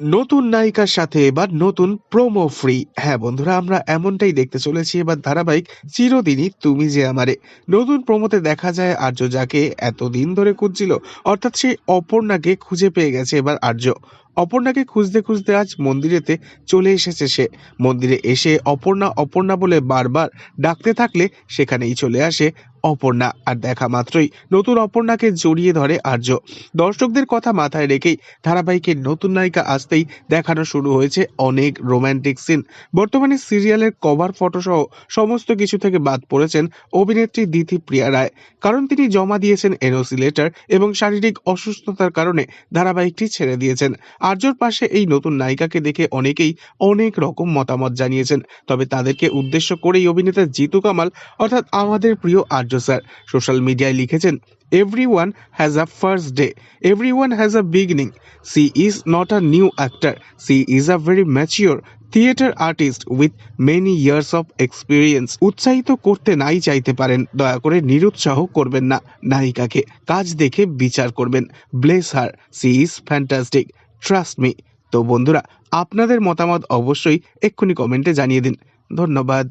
নতুন নায়িকার সাথে এবার নতুন প্রোমো ফ্রি হ্যাঁ বন্ধুরা, আমরা এমনটাই দেখতে চলেছি এবার ধারাবাহিক চিরদিনই তুমি যে আমারে। নতুন প্রোমোতে দেখা যায় আর্য যাকে এতদিন ধরে খুঁজছিল, অর্থাৎ সেই অপর্ণাকে খুঁজে পেয়ে গেছে এবার আর্য। অপর্ণাকে খুঁজতে খুঁজতে আজ মন্দিরেতে চলে এসেছে সে। মন্দিরে এসে অপর্ণা অপর্ণা বলে বারবার ডাকতে থাকলে সেখানেই চলে আসে অপর্ণা। আর দেখা মাত্রই নতুন অপর্ণাকে জড়িয়ে ধরে আর্য। দর্শকদের কথা মাথায় রেখেই ধারাবাহিকের নতুন নায়িকা আসতেই দেখানো শুরু হয়েছে অনেক রোম্যান্টিক সিন। বর্তমানে সিরিয়ালের কভার ফটো সহ সমস্ত কিছু থেকে বাদ পড়েছেন অভিনেত্রী দিতি প্রিয়া রায়। কারণ তিনি জমা দিয়েছেন এনওসি লেটার এবং শারীরিক অসুস্থতার কারণে ধারাবাহিকটি ছেড়ে দিয়েছেন। আর্যর পাশে এই নতুন নায়িকাকে দেখে অনেকেই অনেক রকম মতামত জানিয়েছেন। তবে তাদেরকে উদ্দেশ্য করেই অভিনেতা জিতু কামাল, অর্থাৎ আমাদের প্রিয় আর্য স্যার, সোশ্যাল মিডিয়ায় লিখেছেন everyone has a first day everyone has a beginning she is not a new actor she is a very mature theatre artist with many years of experience উৎসাহিত করতে নাই চাইতে পারেন, দয়া করে নিরুৎসাহ করবেন না নায়িকাকে। কাজ দেখে বিচার করবেন। Bless her she is fantastic trust me তো বন্ধুরা আপনাদের মতামত অবশ্যই এক্ষুনি কমেন্টে জানিয়ে দিন। ধন্যবাদ।